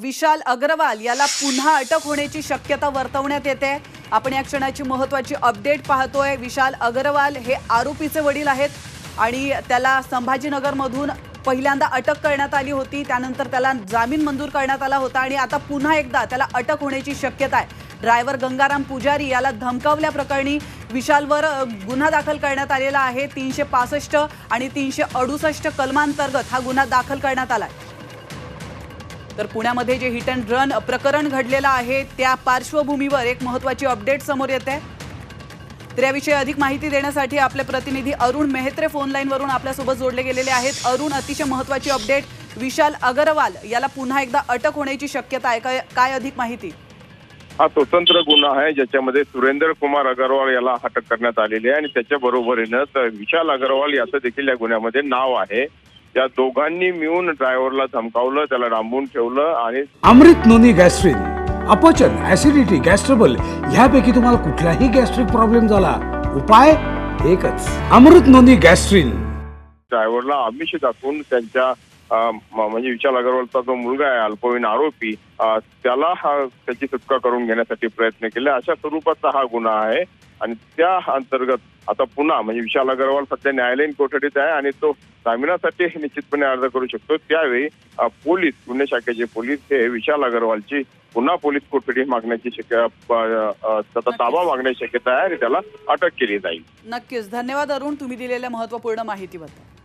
विशाल अग्रवाल याला पुन्हा अटक होण्याची शक्यता वर्तवण्यात येते. आपण या क्षणाची महत्वाची अपडेट पाहतोय. विशाल अग्रवाल हे आरोपीचे वडील आहेत आणि त्याला संभाजीनगरमधून पहिल्यांदा अटक करण्यात आली होती. त्यानंतर त्याला जामीन मंजूर करण्यात आला होता आणि आता पुन्हा एकदा त्याला अटक होण्याची शक्यता आहे. ड्रायव्हर गंगाराम पुजारी याला धमकावल्या प्रकरणी विशालवर गुन्हा दाखल करण्यात आलेला आहे. तीनशे पासष्ट आणि तीनशे अडुसष्ट कलमांतर्गत हा गुन्हा दाखल करण्यात आला आहे तर पुण्यामध्ये जे हिट अँड रन प्रकरण घडलेलं आहे त्या पार्श्वभूमीवर एक महत्वाची अपडेट समोर येते तर याविषयी अधिक माहिती देण्यासाठी आपले प्रतिनिधी अरुण मेहत्रे फोन लाईनवरून आपल्यासोबत जोडले गेलेले आहेत. अरुण अतिशय महत्वाची अपडेट विशाल अगरवाल याला पुन्हा एकदा अटक होण्याची शक्यता आहे. काय काय अधिक माहिती? हा स्वतंत्र गुन्हा आहे ज्याच्यामध्ये सुरेंद्र कुमार अगरवाल याला अटक करण्यात आलेली आहे. आणि त्याच्या बरोबरीनं विशाल अगरवाल याचं देखील या गुन्ह्यामध्ये नाव आहे. या दोघांनी मिळून ड्रायव्हरला धमकावलं त्याला डांबून ठेवलं आणि अमृत नोनी गॅस्ट्रिन अपचन ऍसिडिटी गॅस्ट्रबल ह्यापैकी तुम्हाला कुठलाही गॅस्ट्रिक प्रॉब्लेम झाला उपाय एकच. Amrit noni gastrin. ड्रायव्हरला आमिष दाखवून त्यांच्या अं, म- म्हणजे विशाल अगरवालचा जो मुलगा आहे अल्पवयीन आरोपी अं, त्याला हा त्याची सुटका करून घेण्यासाठी प्रयत्न केले. अशा स्वरूपाचा हा गुन्हा आहे आणि त्या अंतर्गत आता पुन्हा म्हणजे विशाल अगरवाल सध्या न्यायालयीन कोठडीत आहे आणि तो जामिनासाठी निश्चितपणे अर्ज करू शकतो. त्यावेळी पोलीस गुन्हे शाखेचे पोलीस हे विशाल अगरवालची पुन्हा पोलीस कोठडी मागण्याची शक्यता त्याचा ताबा मागण्याची शक्यता आहे आणि त्याला अटक केली जाईल. नक्कीच. धन्यवाद अरुण तुम्ही दिलेल्या महत्त्वपूर्ण माहितीबद्दल.